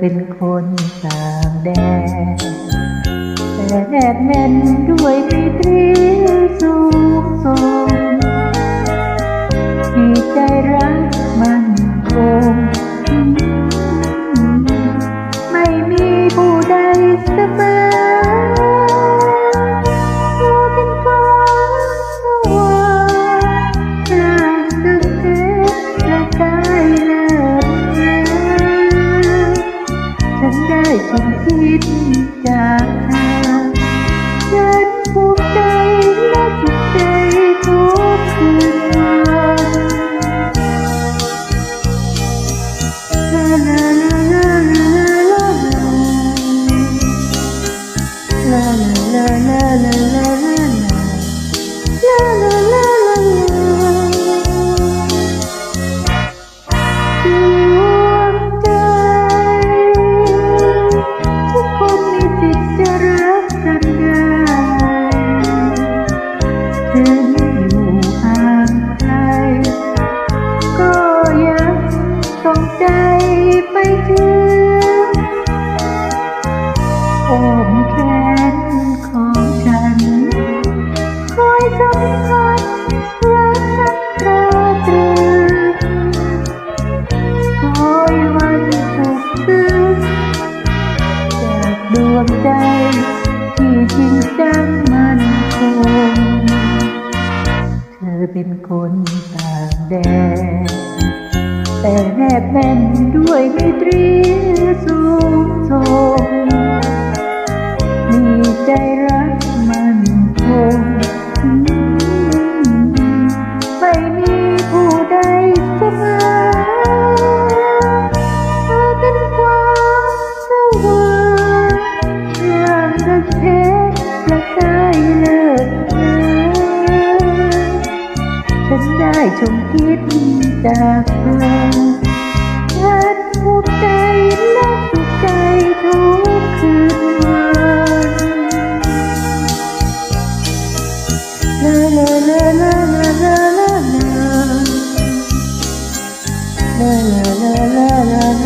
เป็นคนต่างแดนแต่แนบแน่นด้วยปีตรีสูงส่ง 啦啦啦啦啦啦啦啦，啦啦啦啦啦。 อ้อมแขนของฉัน คอยสัมผัสรักนักตราตรึงคอยวันสุขซึ้งจากดวงใจ ที่จริงจังมันคง เธอเป็นคนต่างแดนแต่แนบแน่นด้วยไมตรีสูง จากเธอเธอผูกใจและผูกใจทุกคืนวันลาลาลาลาลาลาลาลาลาลาลาลา